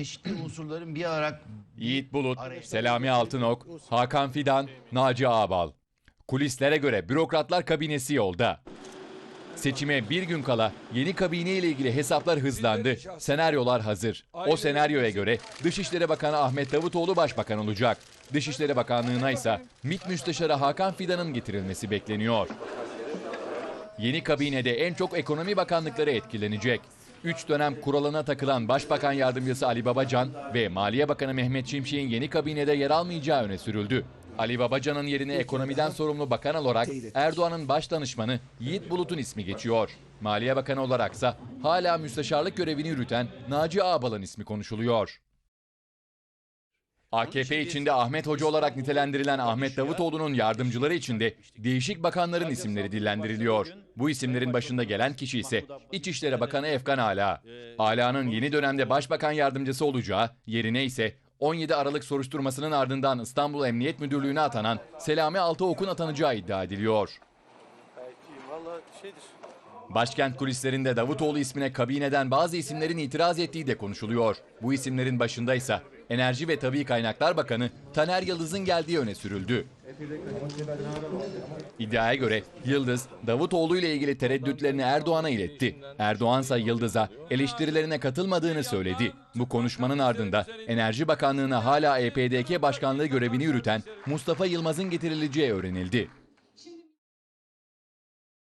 çeşitli unsurların bir ara Yiğit Bulut, Selami Altınok, Hakan Fidan, Naci Ağbal. Kulislere göre bürokratlar kabinesi yolda. Seçime bir gün kala yeni kabine ile ilgili hesaplar hızlandı. Senaryolar hazır. O senaryoya göre Dışişleri Bakanı Ahmet Davutoğlu başbakan olacak. Dışişleri Bakanlığı'na ise MİT Müsteşarı Hakan Fidan'ın getirilmesi bekleniyor. Yeni kabinede en çok ekonomi bakanlıkları etkilenecek. Üç dönem kuralına takılan Başbakan Yardımcısı Ali Babacan ve Maliye Bakanı Mehmet Şimşek'in yeni kabinede yer almayacağı öne sürüldü. Ali Babacan'ın yerine ekonomiden sorumlu bakan olarak Erdoğan'ın baş danışmanı Yiğit Bulut'un ismi geçiyor. Maliye Bakanı olaraksa hala müsteşarlık görevini yürüten Naci Ağbal'ın ismi konuşuluyor. AKP içinde Ahmet Hoca olarak nitelendirilen Ahmet Davutoğlu'nun yardımcıları içinde değişik bakanların isimleri dillendiriliyor. Bu isimlerin başında gelen kişi ise İçişleri Bakanı Efkan Ala. Ala'nın yeni dönemde başbakan yardımcısı olacağı, yerine ise 17 Aralık soruşturmasının ardından İstanbul Emniyet Müdürlüğü'ne atanan Selami Altıok'un atanacağı iddia ediliyor. Başkent kulislerinde Davutoğlu ismine kabineden bazı isimlerin itiraz ettiği de konuşuluyor. Bu isimlerin başında ise Enerji ve Tabii Kaynaklar Bakanı Taner Yıldız'ın geldiği öne sürüldü. İddiaya göre Yıldız, Davutoğlu ile ilgili tereddütlerini Erdoğan'a iletti. Erdoğan ise Yıldız'a eleştirilerine katılmadığını söyledi. Bu konuşmanın ardında Enerji Bakanlığı'na hala EPDK başkanlığı görevini yürüten Mustafa Yılmaz'ın getirileceği öğrenildi.